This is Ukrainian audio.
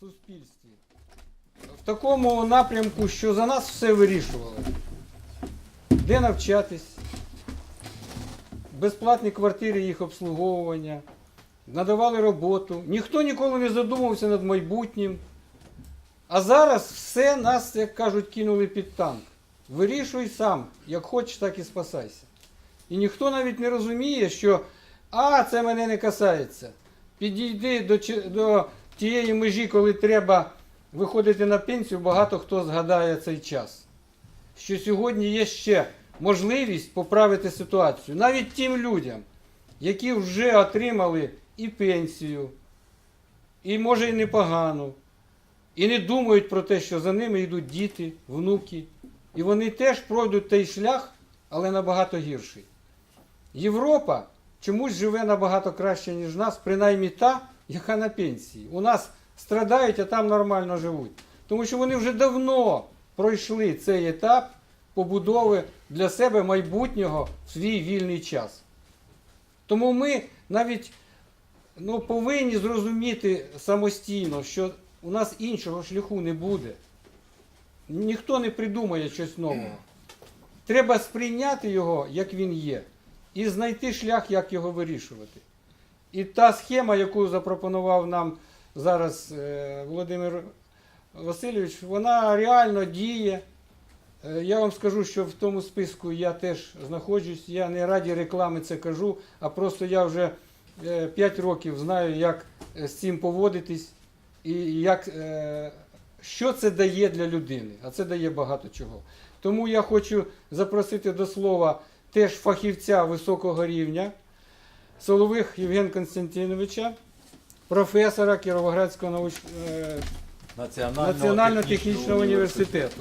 суспільстві в такому напрямку, що за нас все вирішували. Де навчатись, безплатні квартири їх обслуговування, надавали роботу. Ніхто ніколи не задумався над майбутнім. А зараз все нас, як кажуть, кинули під танк. Вирішуй сам, як хочеш, так і спасайся. І ніхто навіть не розуміє, що а, це мене не касається. Підійди до, до тієї межі, коли треба виходити на пенсію, багато хто згадає цей час. Що сьогодні є ще можливість поправити ситуацію. Навіть тим людям, які вже отримали і пенсію, і може і непогану, і не думають про те, що за ними йдуть діти, внуки. І вони теж пройдуть той шлях, але набагато гірший. Європа чомусь живе набагато краще, ніж нас, принаймні та, яка на пенсії. У нас страдають, а там нормально живуть. Тому що вони вже давно пройшли цей етап побудови для себе майбутнього в свій вільний час. Тому ми навіть ну, повинні зрозуміти самостійно, що у нас іншого шляху не буде. Ніхто не придумає щось нового. Треба сприйняти його, як він є, і знайти шлях, як його вирішувати. І та схема, яку запропонував нам зараз е, Володимир Васильович, вона реально діє. Е, Я вам скажу, що в тому списку я теж знаходжусь. Я не раді реклами це кажу, а просто я вже 5 років знаю, як е, з цим поводитись і як, е, що це дає для людини. А це дає багато чого. Тому я хочу запросити до слова теж фахівця високого рівня, Солових Євген Константиновича, професора Кіровоградського науч... е, Національно-технічного університету.